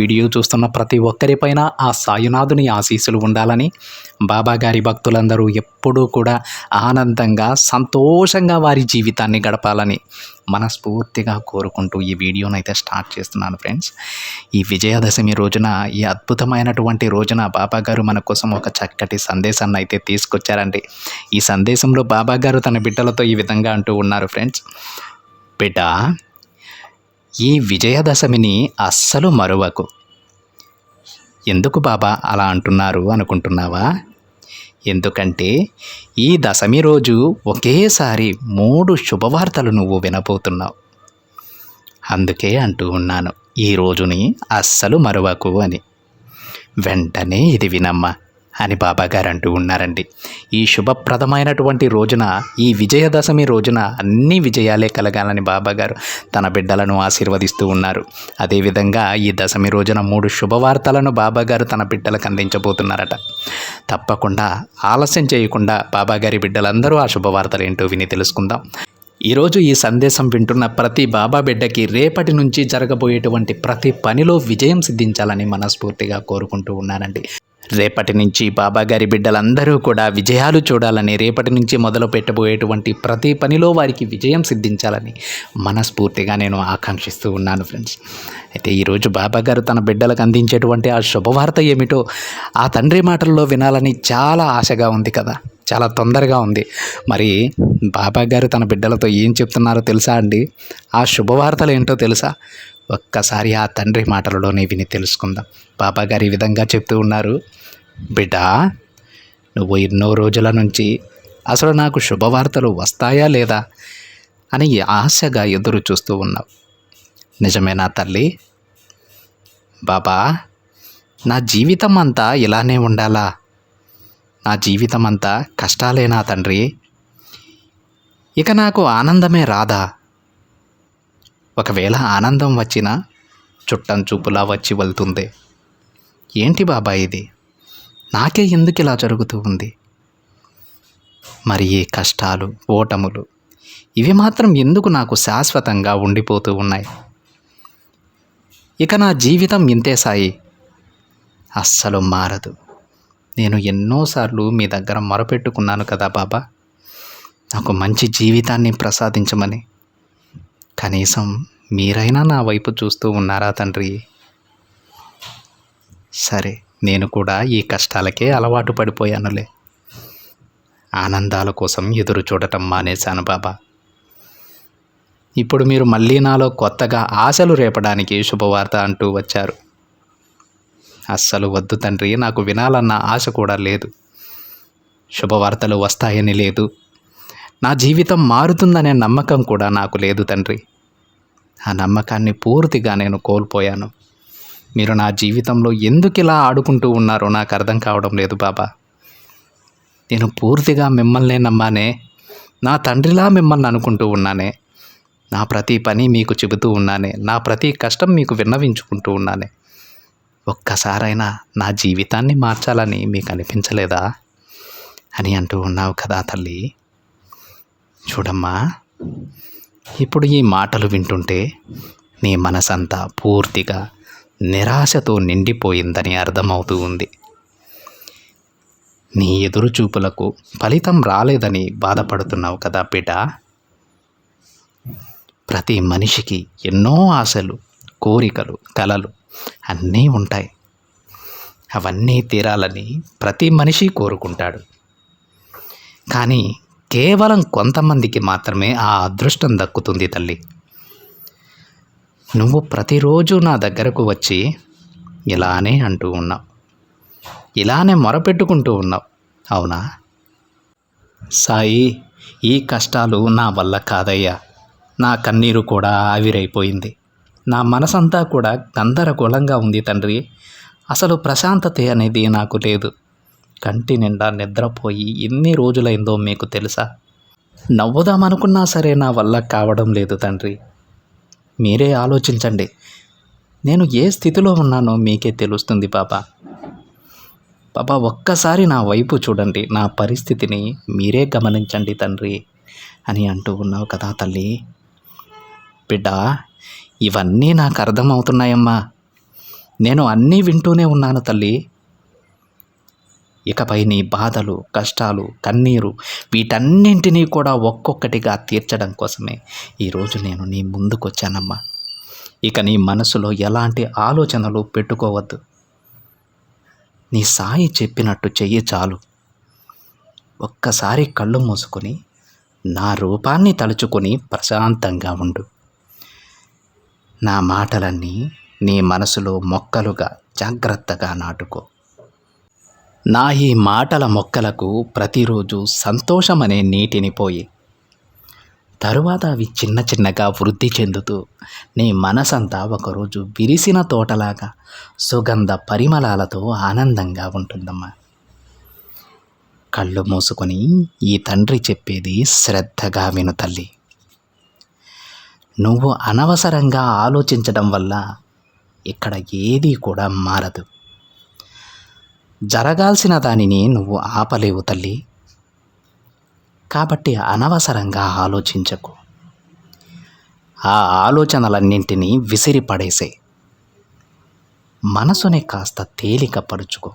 Video చూస్తున్న ప్రతి ఒక్కరిపైన ఆ సాయినాథుని ఆశీస్సులు ఉండాలని బాబాగారి భక్తులందరూ ఎప్పుడూ కూడా ఆనందంగా సంతోషంగా వారి జీవితాన్ని గడపాలని మనస్ఫూర్తిగా కోరుకుంటూ ఈ వీడియోను అయితే స్టార్ట్ చేస్తున్నాను ఫ్రెండ్స్. ఈ విజయదశమి రోజున ఈ అద్భుతమైనటువంటి రోజున బాబాగారు మన కోసం ఒక చక్కటి సందేశాన్ని అయితే తీసుకొచ్చారండి. ఈ సందేశంలో బాబాగారు తన బిడ్డలతో ఈ విధంగా అంటూ ఉన్నారు ఫ్రెండ్స్. బిడ్డ ఈ విజయదశమిని అస్సలు మరువకు. ఎందుకు బాబా అలా అంటున్నారు అనుకుంటున్నావా? ఎందుకంటే ఈ దశమి రోజు ఒకేసారి మూడు శుభవార్తలు నువ్వు వినబోతున్నావు. అందుకే అంటూ ఉన్నాను ఈ రోజుని అస్సలు మరువకు అని. వెంటనే ఇది వినమ్మా. అని బాబాగారు అంటూ ఉన్నారండి. ఈ శుభప్రదమైనటువంటి రోజున ఈ విజయదశమి రోజున అన్ని విజయాలే కలగాలని బాబాగారు తన బిడ్డలను ఆశీర్వదిస్తూ ఉన్నారు. అదేవిధంగా ఈ దశమి రోజున మూడు శుభవార్తలను బాబాగారు తన బిడ్డలకు అందించబోతున్నారట. తప్పకుండా ఆలస్యం చేయకుండా బాబాగారి బిడ్డలందరూ ఆ శుభవార్తలు ఏంటో విని తెలుసుకుందాం. ఈరోజు ఈ సందేశం వింటున్న ప్రతి బాబా బిడ్డకి రేపటి నుంచి జరగబోయేటువంటి ప్రతి పనిలో విజయం సిద్ధించాలని మనస్ఫూర్తిగా కోరుకుంటూ ఉన్నానండి. రేపటి నుంచి బాబాగారి బిడ్డలందరూ కూడా విజయాలు చూడాలని రేపటి నుంచి మొదలు పెట్టబోయేటువంటి ప్రతి పనిలో వారికి విజయం సిద్ధించాలని మనస్ఫూర్తిగా నేను ఆకాంక్షిస్తూ ఉన్నాను ఫ్రెండ్స్. అయితే ఈరోజు బాబాగారు తన బిడ్డలకు అందించేటువంటి ఆ శుభవార్త ఏమిటో ఆ తండ్రి మాటల్లో వినాలని చాలా ఆశగా ఉంది కదా. చాలా తొందరగా ఉంది. మరి బాబా గారు తన బిడ్డలతో ఏం చెప్తున్నారో తెలుసా అండి? ఆ శుభవార్తలు ఏంటో తెలుసా? ఒక్కసారి ఆ తండ్రి మాటలలోనే విని తెలుసుకుందాం. బాబాగారు ఈ విధంగా చెప్తూ ఉన్నారు. బిడ్డా నువ్వు ఎన్నో రోజుల నుంచి అసలు నాకు శుభవార్తలు వస్తాయా లేదా అని ఆశగా ఎదురు చూస్తూ ఉన్నావు. నిజమేనా తల్లి. బాబా నా జీవితం అంతా ఇలానే ఉండాలా? నా జీవితం అంతా కష్టాలేనా తండ్రి? ఇక నాకు ఆనందమే రాదా? ఒకవేళ ఆనందం వచ్చినా చుట్టం చూపులా వచ్చి వెళ్తుంది. ఏంటి బాబా ఇది? నాకే ఎందుకు ఇలా జరుగుతూ ఉంది? మరి ఈ కష్టాలు ఓటములు ఇవి మాత్రం ఎందుకు నాకు శాశ్వతంగా ఉండిపోతూ ఉన్నాయి? ఇక నా జీవితం ఇంతే సాయి. అస్సలు మారదు. నేను ఎన్నోసార్లు మీ దగ్గర మొరపెట్టుకున్నాను కదా బాబా. నాకు మంచి జీవితాన్ని ప్రసాదించమని కనీసం మీరైనా నా వైపు చూస్తూ ఉన్నారా తండ్రి? సరే నేను కూడా ఈ కష్టాలకే అలవాటు పడిపోయానులే. ఆనందాల కోసం ఎదురు చూడటం మానేశాను బాబా. ఇప్పుడు మీరు మళ్ళీ నాలో కొత్తగా ఆశలు రేపడానికి శుభవార్త అంటూ వచ్చారు. అస్సలు వద్దు తండ్రి నాకు వినాలన్న ఆశ కూడా లేదు. శుభవార్తలు వస్తాయని లేదు. నా జీవితం మారుతుందనే నమ్మకం కూడా నాకు లేదు తండ్రి. ఆ నమ్మకాన్ని పూర్తిగా నేను కోల్పోయాను. మీరు నా జీవితంలో ఎందుకు ఇలా ఆడుకుంటూ ఉన్నారో నాకు అర్థం కావడం లేదు బాబా. నేను పూర్తిగా మిమ్మల్నే నమ్మానే నా తండ్రిలా మిమ్మల్ని అనుకుంటూ ఉన్నానే నా ప్రతి పని మీకు చెబుతూ ఉన్నానే నా ప్రతి కష్టం మీకు విన్నవించుకుంటూ ఉన్నానే. ఒక్కసారైనా నా జీవితాన్ని మార్చాలని మీకు అనిపించలేదా? అని అంటూ ఉన్నావు కదా తల్లి. చూడమ్మా ఇప్పుడు ఈ మాటలు వింటుంటే నీ మనసంతా పూర్తిగా నిరాశతో నిండిపోయిందని అర్థమవుతూ ఉంది. నీ ఎదురు చూపులకు ఫలితం రాలేదని బాధపడుతున్నావు కదా బిడ్డ ప్రతి మనిషికి ఎన్నో ఆశలు కోరికలు కలలు అన్నీ ఉంటాయి. అవన్నీ తీరాలని ప్రతి మనిషి కోరుకుంటాడు. కానీ కేవలం కొంతమందికి మాత్రమే ఆ అదృష్టం దక్కుతుంది తల్లి. నువ్వు ప్రతిరోజు నా దగ్గరకు వచ్చి ఇలానే అంటూ ఉన్నావు. ఇలానే మొరపెట్టుకుంటూ ఉన్నావు. అవునా? సాయి ఈ కష్టాలు నా వల్ల కాదయ్యా. నా కన్నీరు కూడా ఆవిరైపోయింది. నా మనసంతా కూడా గందరగోళంగా ఉంది తండ్రి. అసలు ప్రశాంతత అనేది నాకు లేదు. కంటి నిండా నిద్రపోయి ఎన్ని రోజులైందో మీకు తెలుసా? నవ్వుదామనుకున్నా సరే నా వల్ల కావడం లేదు తండ్రి. మీరే ఆలోచించండి. నేను ఏ స్థితిలో ఉన్నానో మీకే తెలుస్తుంది పాప. పాప ఒక్కసారి నా వైపు చూడండి. నా పరిస్థితిని మీరే గమనించండి తండ్రి అని అంటూ ఉన్నావు కదా తల్లి. బిడ్డ ఇవన్నీ నాకు అర్థమవుతున్నాయమ్మా. నేను అన్నీ వింటూనే ఉన్నాను తల్లి. ఇకపై నీ బాధలు కష్టాలు కన్నీరు వీటన్నింటినీ కూడా ఒక్కొక్కటిగా తీర్చడం కోసమే ఈరోజు నేను నీ ముందుకొచ్చానమ్మా. ఇక నీ మనసులో ఎలాంటి ఆలోచనలు పెట్టుకోవద్దు. నీ సాయి చెప్పినట్టు చెయ్యి చాలు. ఒక్కసారి కళ్ళు మూసుకొని నా రూపాన్ని తలుచుకొని ప్రశాంతంగా ఉండు. నా మాటలన్నీ నీ మనసులో మొక్కలుగా జాగ్రత్తగా నాటుకో. నా ఈ మాటల మొక్కలకు ప్రతిరోజు సంతోషమనే నీటిని పోయి. తరువాత అవి చిన్న చిన్నగా వృద్ధి చెందుతూ నీ మనసంతా ఒకరోజు విరిసిన తోటలాగా సుగంధ పరిమళాలతో ఆనందంగా ఉంటుందమ్మా. కళ్ళు మూసుకొని ఈ తండ్రి చెప్పేది శ్రద్ధగా విను తల్లి. నువ్వు అనవసరంగా ఆలోచించడం వల్ల ఇక్కడ ఏదీ కూడా మారదు. జరగాల్సిన దానిని నువ్వు ఆపలేవు తల్లి. కాబట్టి అనవసరంగా ఆలోచించకు. ఆ ఆలోచనలన్నింటినీ విసిరి పడేసే మనసుని కాస్త తేలికపరుచుకో.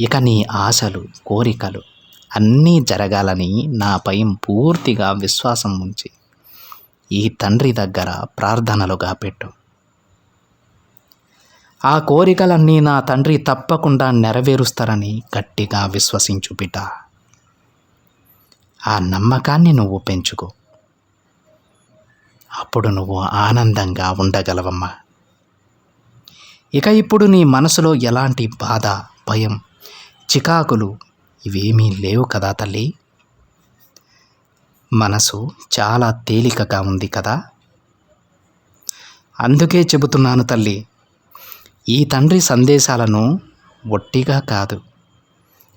ఇక నీ ఆశలు కోరికలు అన్నీ జరగాలని నాపై పూర్తిగా విశ్వాసం ఉంచి ఈ తండ్రి దగ్గర ప్రార్థనలుగా పెట్టు. ఆ కోరికలన్నీ నా తండ్రి తప్పకుండా నెరవేరుస్తారని గట్టిగా విశ్వసించు బిడ్డ ఆ నమ్మకాన్ని నువ్వు పెంచుకో. అప్పుడు నువ్వు ఆనందంగా ఉండగలవమ్మా. ఇక ఇప్పుడు నీ మనసులో ఎలాంటి బాధ భయం చికాకులు ఇవేమీ లేవు కదా తల్లి. మనసు చాలా తేలికగా ఉంది కదా. అందుకే చెబుతున్నాను తల్లి ఈ తండ్రి సందేశాలను ఒట్టిగా కాదు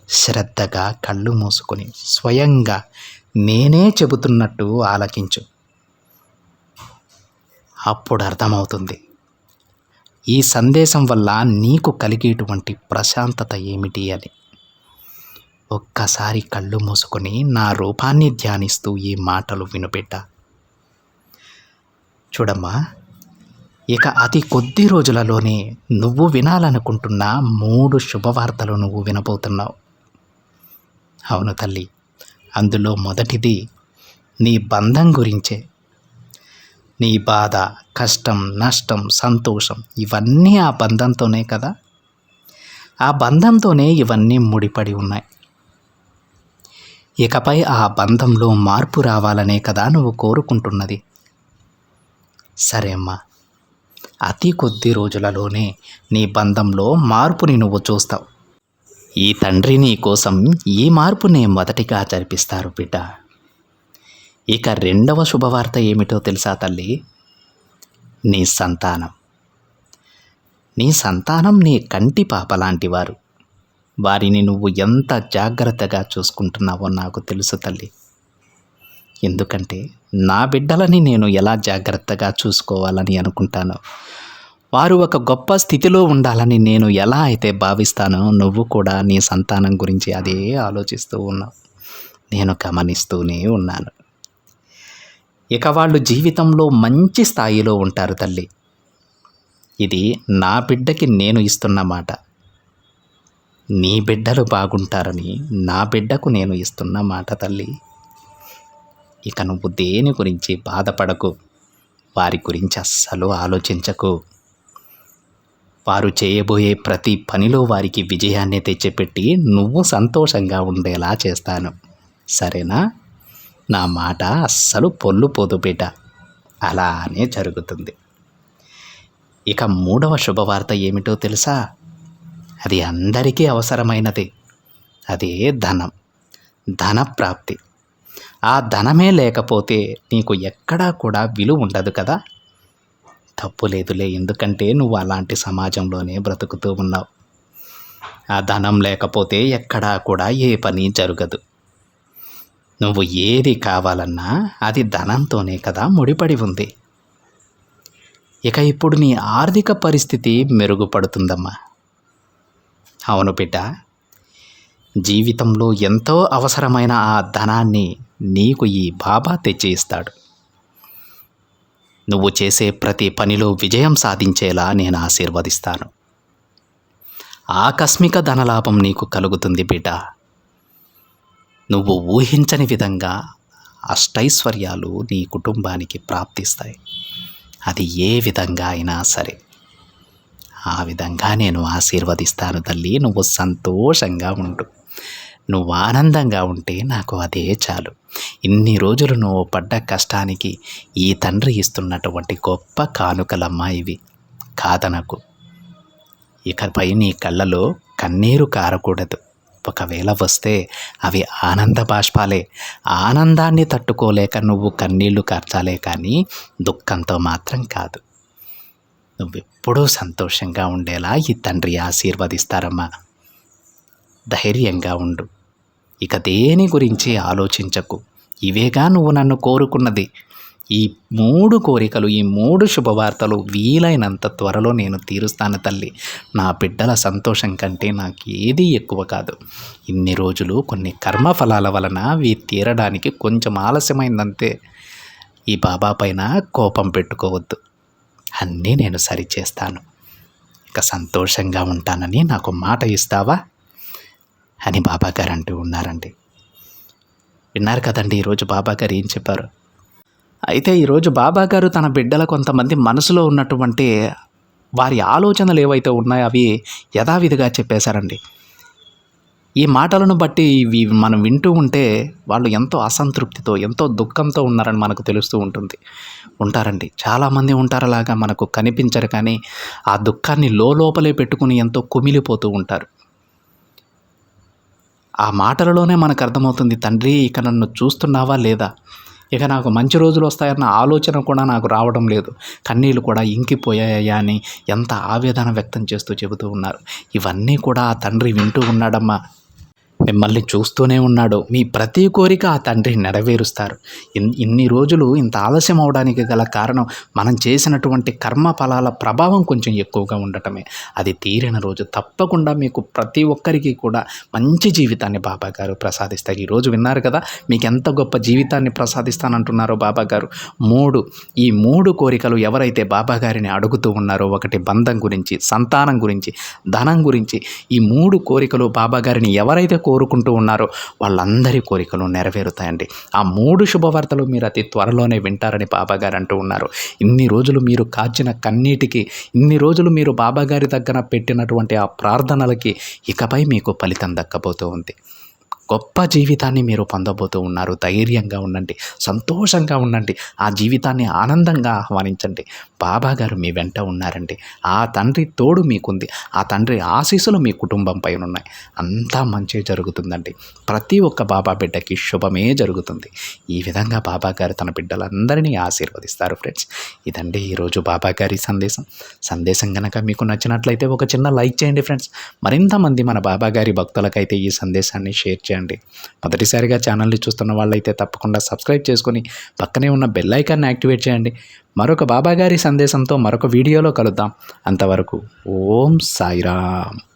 శ్రద్ధగా కళ్ళు మూసుకొని స్వయంగా నేనే చెబుతున్నట్టు ఆలకించు. అప్పుడు అర్థమవుతుంది. ఈ సందేశం వల్ల నీకు కలిగేటువంటి ప్రశాంతత ఏమిటి అని. ఒక్కసారి కళ్ళు మూసుకొని నా రూపాన్ని ధ్యానిస్తూ ఈ మాటలు వినుపెట్ట. చూడమ్మా ఇక అతి కొద్ది రోజులలోనే నువ్వు వినాలనుకుంటున్న మూడు శుభవార్తలు నువ్వు వినబోతున్నావు. అవును తల్లి అందులో మొదటిది నీ బంధం గురించే. నీ బాధ కష్టం నష్టం సంతోషం ఇవన్నీ ఆ బంధంతోనే కదా? ఆ బంధంతోనే ఇవన్నీ ముడిపడి ఉన్నాయి. ఇకపై ఆ బంధంలో మార్పు రావాలనే కదా నువ్వు కోరుకుంటున్నది. సరే అమ్మా అతి కొద్ది రోజులలోనే నీ బంధంలో మార్పుని నువ్వు చూస్తావు. ఈ తండ్రి నీ కోసం ఈ మార్పునే మొదటిగా జరిపిస్తారు బిడ్డ. ఇక రెండవ శుభవార్త ఏమిటో తెలుసా తల్లి? నీ సంతానం. నీ సంతానం నీ కంటి పాప లాంటి వారు. వారిని నువ్వు ఎంత జాగ్రత్తగా చూసుకుంటున్నావో నాకు తెలుసు తల్లి. ఎందుకంటే నా బిడ్డలని నేను ఎలా జాగ్రత్తగా చూసుకోవాలని అనుకుంటానో వారు ఒక గొప్ప స్థితిలో ఉండాలని నేను ఎలా అయితే భావిస్తానో నువ్వు కూడా నీ సంతానం గురించి అదే ఆలోచిస్తూ ఉన్నావు. నేను గమనిస్తూనే ఉన్నాను. ఇక వాళ్ళు జీవితంలో మంచి స్థాయిలో ఉంటారు తల్లి. ఇది నా బిడ్డకి నేను ఇస్తున్న మాట. నీ బిడ్డలు బాగుంటారని నా బిడ్డకు నేను ఇస్తున్న మాట తల్లి. ఇక నువ్వు దేని గురించి బాధపడకు. వారి గురించి అస్సలు ఆలోచించకు. వారు చేయబోయే ప్రతి పనిలో వారికి విజయాన్ని తెచ్చిపెట్టి నువ్వు సంతోషంగా ఉండేలా చేస్తాను. సరేనా? నా మాట అస్సలు పొల్లు పోదు అలానే జరుగుతుంది. ఇక మూడవ శుభవార్త ఏమిటో తెలుసా? అది అందరికీ అవసరమైనది. అదే ధనం. ధన ప్రాప్తి. ఆ ధనమే లేకపోతే నీకు ఎక్కడా కూడా విలువ ఉండదు కదా? తప్పు లేదులే ఎందుకంటే నువ్వు అలాంటి సమాజంలోనే బ్రతుకుతూ ఉన్నావు. ఆ ధనం లేకపోతే ఎక్కడా కూడా ఏ పని జరగదు. నువ్వు ఏది కావాలన్నా అది ధనంతోనే కదా ముడిపడి ఉంది. ఇక ఇప్పుడు నీ ఆర్థిక పరిస్థితి మెరుగుపడుతుందమ్మా. అవును బిడ్డ జీవితంలో ఎంతో అవసరమైన ఆ ధనాన్ని నీకు ఈ బాబా తెచ్చి ఇస్తాడు నువ్వు చేసే ప్రతి పనిలో విజయం సాధించేలా నేను ఆశీర్వదిస్తాను. ఆకస్మిక ధనలాభం నీకు కలుగుతుంది బిడ్డ నువ్వు ఊహించని విధంగా అష్టైశ్వర్యాలు నీ కుటుంబానికి ప్రాప్తిస్తాయి. అది ఏ విధంగా అయినా సరే. ఆ విధంగా నేను ఆశీర్వదిస్తాను తల్లి నువ్వు సంతోషంగా ఉండు. నువ్వు ఆనందంగా ఉంటే నాకు అదే చాలు. ఇన్ని రోజులు నువ్వు పడ్డ కష్టానికి ఈ తండ్రి ఇస్తున్నటువంటి గొప్ప కానుకలమ్మా ఇవి. కాదనకు. ఇకపై నీ కళ్ళలో కన్నీరు కారకూడదు. ఒకవేళ వస్తే అవి ఆనంద బాష్పాలే. ఆనందాన్ని తట్టుకోలేక నువ్వు కన్నీళ్ళు కార్చాలే కానీ దుఃఖంతో మాత్రం కాదు. నువ్వెప్పుడూ సంతోషంగా ఉండేలా ఈ తండ్రి ఆశీర్వదిస్తారమ్మా. ధైర్యంగా ఉండు. ఇక దేని గురించి ఆలోచించకు. ఇవేగా నువ్వు నన్ను కోరుకున్నది. ఈ మూడు కోరికలు ఈ మూడు శుభవార్తలు వీలైనంత త్వరలో నేను తీరుస్తాను తల్లి. నా బిడ్డల సంతోషం కంటే నాకు ఏది ఎక్కువ కాదు. ఇన్ని రోజులు కొన్ని కర్మఫలాల వలన వీ తీరడానికి కొంచెం ఆలస్యమైందంతే. ఈ బాబా పైన కోపం పెట్టుకోవద్దు. అన్నీ నేను సరిచేస్తాను. ఇక సంతోషంగా ఉంటానని నాకు మాట ఇస్తావా? అని బాబాగారు అంటూ ఉన్నారండి. విన్నారు కదండి ఈరోజు బాబాగారు ఏం చెప్పారు? అయితే ఈరోజు బాబాగారు తన బిడ్డల కొంతమంది మనసులో ఉన్నటువంటి వారి ఆలోచనలు ఏవైతే ఉన్నాయో అవి యథావిధిగా చెప్పేశారండి. ఈ మాటలను బట్టి ఇవి మనం వింటూ ఉంటే వాళ్ళు ఎంతో అసంతృప్తితో ఎంతో దుఃఖంతో ఉన్నారని మనకు తెలుస్తూ ఉంటుంది. ఉంటారండి. చాలామంది ఉంటారు అలాగా మనకు కనిపించరు కానీ ఆ దుఃఖాన్ని లోపలే పెట్టుకుని ఎంతో కుమిలిపోతూ ఉంటారు. ఆ మాటలలోనే మనకు అర్థమవుతుంది తండ్రి ఇక నన్ను చూస్తున్నావా లేదా? ఇక నాకు మంచి రోజులు వస్తాయన్న ఆలోచన కూడా నాకు రావడం లేదు. కన్నీళ్ళు కూడా ఇంకిపోయాయా అని ఎంత ఆవేదన వ్యక్తం చేస్తూ చెబుతూ ఉన్నారు. ఇవన్నీ కూడా ఆ తండ్రి వింటూ ఉన్నాడమ్మా. మిమ్మల్ని చూస్తూనే ఉన్నాడు. మీ ప్రతి కోరిక ఆ తండ్రి నెరవేరుస్తారు. ఇన్ ఇన్ని రోజులు ఇంత ఆలస్యం అవడానికి గల కారణం మనం చేసినటువంటి కర్మ ఫలాల ప్రభావం కొంచెం ఎక్కువగా ఉండటమే. అది తీరిన రోజు తప్పకుండా మీకు ప్రతి ఒక్కరికి కూడా మంచి జీవితాన్ని బాబా గారు ప్రసాదిస్తారు ఈరోజు విన్నారు కదా మీకు ఎంత గొప్ప జీవితాన్ని ప్రసాదిస్తానంటున్నారో బాబా గారు. మూడు ఈ మూడు కోరికలు ఎవరైతే బాబా గారిని అడుగుతూ ఉన్నారో ఒకటి బంధం గురించి సంతానం గురించి ధనం గురించి ఈ మూడు కోరికలు బాబా గారిని ఎవరైతే కోరుకుంటూ ఉన్నారో. వాళ్ళందరి కోరికలు నెరవేరుతాయండి. ఆ మూడు శుభవార్తలు మీరు అతి త్వరలోనే వింటారని బాబాగారు అంటూ ఉన్నారు. ఇన్ని రోజులు మీరు కాచిన కన్నీటికి ఇన్ని రోజులు మీరు బాబాగారి దగ్గర పెట్టినటువంటి ఆ ప్రార్థనలకి ఇకపై మీకు ఫలితం దక్కబోతూ ఉంది. గొప్ప జీవితాన్ని మీరు పొందబోతూ ఉన్నారు. ధైర్యంగా ఉండండి. సంతోషంగా ఉండండి. ఆ జీవితాన్ని ఆనందంగా ఆహ్వానించండి. బాబా గారు మీ వెంట ఉన్నారండి. ఆ తండ్రి తోడు మీకుంది. ఆ తండ్రి ఆశీస్సులు మీ కుటుంబం పైన ఉన్నాయి అంతా మంచి జరుగుతుందండి. ప్రతి ఒక్క బాబా బిడ్డకి శుభమే జరుగుతుంది. ఈ విధంగా బాబా గారు తన బిడ్డలందరినీ ఆశీర్వదిస్తారు ఫ్రెండ్స్. ఇదండి ఈరోజు బాబా గారి సందేశం. సందేశం కనుక మీకు నచ్చినట్లయితే ఒక చిన్న లైక్ చేయండి ఫ్రెండ్స్. మరింతమంది మన బాబా గారి భక్తులకైతే ఈ సందేశాన్ని షేర్ చేయండి. మొదటిసారిగా ఛానల్ని చూస్తున్న వాళ్ళైతే తప్పకుండా సబ్స్క్రైబ్ చేసుకొని పక్కనే ఉన్న బెల్ ఐకాన్ని యాక్టివేట్ చేయండి. మరొక బాబా గారి సందేశంతో మరొక వీడియోలో కలుద్దాం. అంతవరకు ఓం సాయిరామ్.